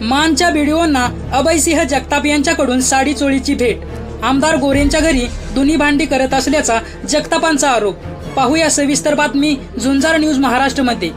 मानच्या बीडीओंना अभयसिंह जगताप यांच्याकडून साडी चोळीची भेट. आमदार गोरेंच्या घरी दुनी भांडी करत असल्याचा जगतापांचा आरोप. पाहूया सविस्तर बातमी झुंजार न्यूज महाराष्ट्रमध्ये.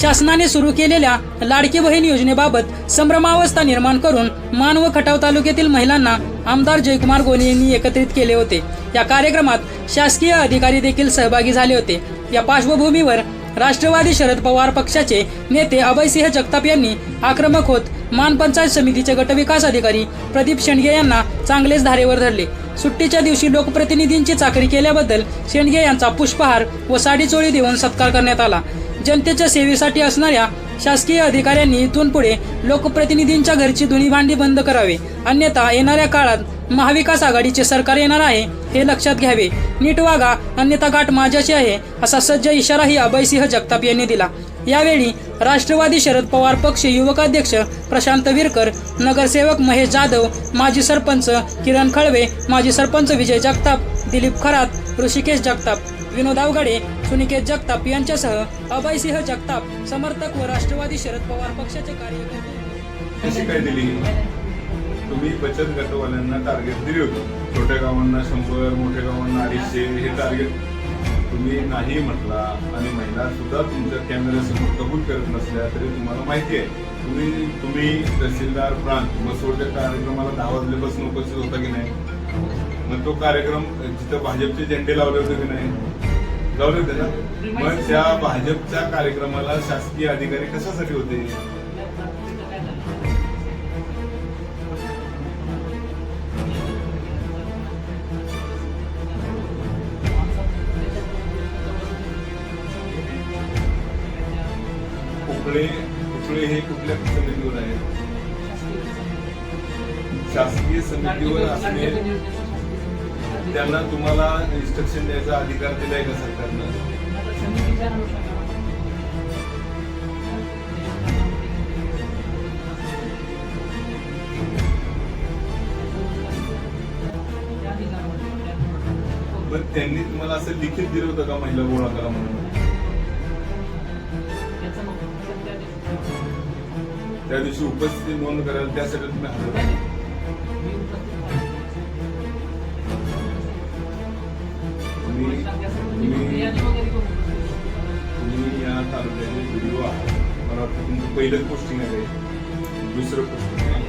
शासनाने सुरू केलेल्या लाडकी बहीण योजनेबाबत संभ्रमावस्था निर्माण करून मान व खटाव तालुक्यातील महिलांना आमदार जयकुमार गोने यांनी एकत्रित केले होते. या कार्यक्रमात शासकीय अधिकारी देखील सहभागी झाले होते. या पार्श्वभूमीवर राष्ट्रवादी शरद पवार पक्षाचे नेते अभयसिंह जगताप यांनी आक्रमक होत मान पंचायत समितीचे गटविकास अधिकारी प्रदीप शेंडगे यांना चांगलेच धारेवर धरले. सुट्टीच्या दिवशी लोकप्रतिनिधींची चाकरी केल्याबद्दल शेंडगे यांचा पुष्पहार व साडीचोळी देऊन सत्कार करण्यात आला. जनतेच्या सेवेसाठी असणाऱ्या शासकीय अधिकाऱ्यांनी इथून पुढे लोकप्रतिनिधींच्या घरची धुणी भांडी बंद करावे. अन्यथा येणाऱ्या काळात महाविकास आघाडीचे सरकार येणार आहे हे लक्षात घ्यावे. नीट वागा अन्यथा गाठ माझ्याशी आहे असा सज्ज इशाराही अभयसिंह जगताप यांनी दिला. यावेळी राष्ट्रवादी शरद पवार पक्ष युवकाध्यक्ष प्रशांत विरकर नगरसेवक महेश जाधव माजी सरपंच किरण खळवे माजी सरपंच विजय जगताप दिलीप खरात ऋषिकेश जगताप विनोद अवघडे सुनिकेत जगताप यांच्यासह अभयसिंह जगताप समर्थक व राष्ट्रवादी शरद पवार पक्षाचे कार्यकर्ते. तुम्ही बचत गटवाल्यांना टार्गेट दिले होते. छोट्या गावांना शंभर मोठ्या गावांना अडीचशे हे टार्गेट तुम्ही नाही म्हटला आणि महिला सुद्धा तुमच्या कॅमेऱ्यासमोर कबूल करत नसल्या तरी तुम्हाला माहिती आहे. तुम्ही तुम्ही तहसीलदार प्रांत मसोडच्या कार्यक्रमाला दहा वाजल्यापासून उपस्थित होता की नाही? मग तो कार्यक्रम जिथं भाजपचे झेंडे लावले होते की नाही? लावले होते ना? मग त्या भाजपच्या कार्यक्रमाला शासकीय अधिकारी कशासाठी होते? कुकळे कुकळे हे कुठल्या समितीवर आहेत? शासकीय समितीवर असणे त्यांना तुम्हाला इन्स्ट्रक्शन द्यायचा अधिकार दिलाय का सरकारनं? पण त्यांनी तुम्हाला असं लिखित दिलं होतं का महिला गोळा करा म्हणून? त्या दिवशी उपस्थिती नोंद करायला त्यासाठी तुम्ही हजर तुम्ही या तालुक्याचे व्हिडिओ आहात मला वाटतं तुमचं पहिलं पोस्टिंग आहे. दुसरं पोस्टिंग आहे.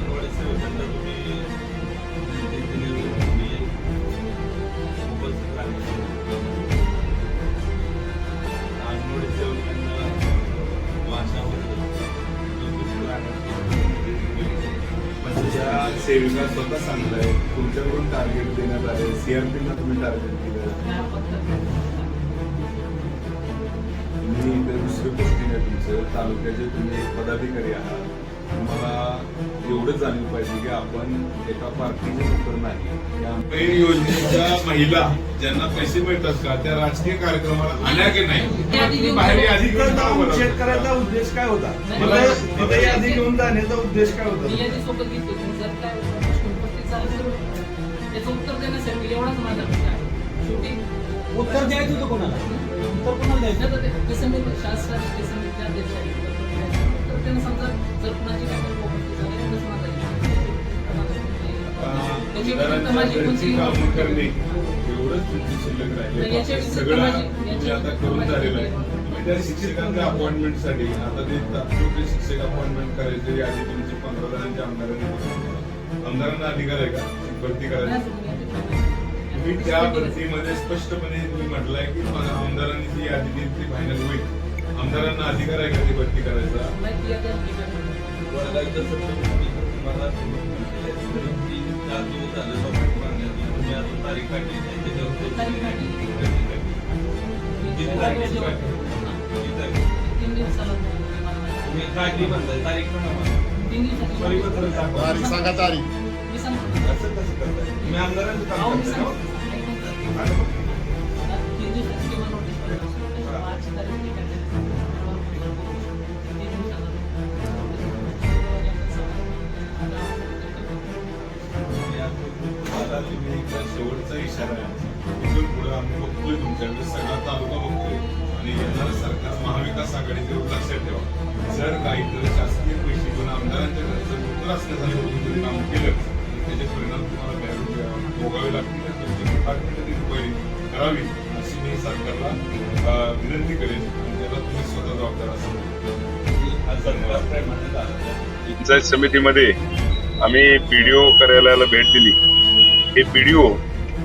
त्या सेविका स्वतः सांगताय तुमच्याकडून टार्गेट देण्यात आले. सीआरपीना तुम्ही टार्गेट दिलं. तुम्ही इथे दुसरे पोस्टिंग आहे तुमचं. तालुक्याचे तुम्ही एक पदाधिकारी आहात. तुम्हाला एवढंच जाणीव पाहिजे की आपण एका पार्टीचे नोकर नाही. या पेड योजनेच्या महिला ज्यांना पैसे मिळतात का त्या राजकीय कार्यक्रमाला आल्या की नाही? बाहेर करायचा उद्देश काय होता? मला मला- यादी घेऊन जाण्याचा उद्देश काय होता? उत्तर देण्यासाठी एवढाच माझा उत्तर द्यायचं होतं कोणाला? उत्तर कोणाला द्यायचं? नाही व्यतिरिक्त माझी घरची कामं करणे एवढंच तुमची शिल्लक राहिले. तर याच्या व्यतिरिक्त सगळं याच्या आता करून झालेलं आहे. त्या शिक्षकांच्या अपॉइंटमेंटसाठी आता ते तात्पुरते शिक्षक अपॉइंटमेंट करायचे यादी तुमची पंधरा जणांच्या आमदारांनी. आमदारांना अधिकार आहे का? भरती करायची तुम्ही त्या भरतीमध्ये स्पष्टपणे तुम्ही म्हटलंय की आमदारांनी जी यादी दिली ती फायनल होईल. आमदारांना अधिकार आहे का ती भरती करायचा? तारीख सांगा तारीख. मी आमदारांचं काम आता तुम्ही शेवटचा इशारा आहे. इथून पुढे आम्ही बघतोय तुमच्याकडे सगळा तालुका बघतोय. आणि आणि येणारं सरकार महाविकास आघाडीचे लक्षात ठेवा. जर काही तर शासकीय पैसे घेऊन आमदारांच्या घरचं असण्यासाठी तुम्ही काम केलं. त्याचे परिणाम तुम्हाला भोगावे लागतील. तुमची इन्क्वायरी करावी अशी मी सरकारला विनंती करेन. त्याला तुम्ही स्वतः जबाबदार असाल. पंचायत समितीमध्ये आम्ही पीडीओ कार्यालयाला भेट दिली. हे पीडीओ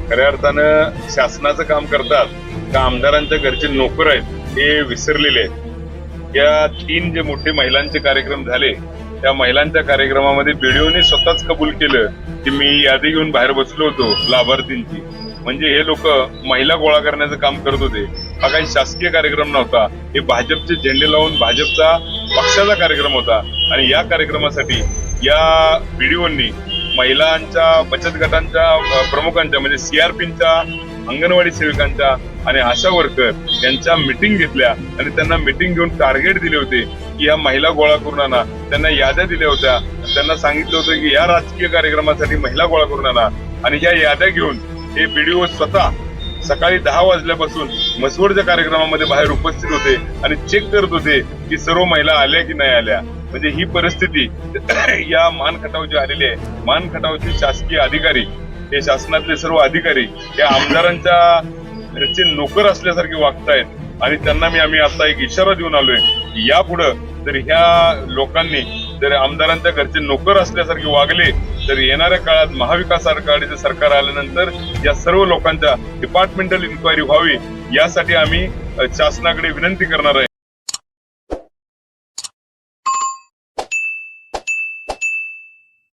खऱ्या अर्थानं शासनाचं काम करतात का आमदारांच्या घरचे नोकर आहेत हे विसरलेले आहेत. या तीन जे मोठे महिलांचे कार्यक्रम झाले त्या महिलांच्या कार्यक्रमामध्ये बीडीओने स्वतःच कबूल केलं की मी यादी घेऊन बाहेर बसलो होतो लाभार्थींची. म्हणजे हे लोक महिला गोळा करण्याचं काम करत होते. हा काही शासकीय कार्यक्रम नव्हता. हे भाजपचे झेंडे लावून भाजपचा पक्षाचा कार्यक्रम होता. आणि या कार्यक्रमासाठी या बीडीओनी महिलांच्या बचत गटांच्या प्रमुखांच्या म्हणजे सीआरपीच्या अंगणवाडी सेविकांच्या आणि आशा वर्कर यांच्या मिटिंग घेतल्या आणि त्यांना मिटिंग घेऊन टार्गेट दिले होते की या महिला गोळा करून आणा त्यांना याद्या दिल्या होत्या. त्यांना सांगितलं होतं की या राजकीय कार्यक्रमासाठी महिला गोळा करून आणा आणि या याद्या घेऊन हे बीडीओ स्वतः सकाळी दहा वाजल्यापासून मसवडच्या कार्यक्रमामध्ये बाहेर उपस्थित होते आणि चेक करत होते की सर्व महिला आल्या की नाही आल्या. म्हणजे ही परिस्थिती या मान खटावची आलेली आहे मान खटावचे शासकीय अधिकारी हे शासनातले सर्व अधिकारी या आमदारांच्या घरचे नोकर असल्यासारखे वागतायत आणि त्यांना मी आम्ही आता एक इशारा देऊन आलोय की यापुढं जर ह्या लोकांनी जर आमदारांच्या घरचे नोकर असल्यासारखे वागले तर येणाऱ्या काळात महाविकास आघाडीचं सरकार आल्यानंतर या सर्व लोकांच्या डिपार्टमेंटल इन्क्वायरी व्हावी यासाठी आम्ही शासनाकडे विनंती करणार आहे.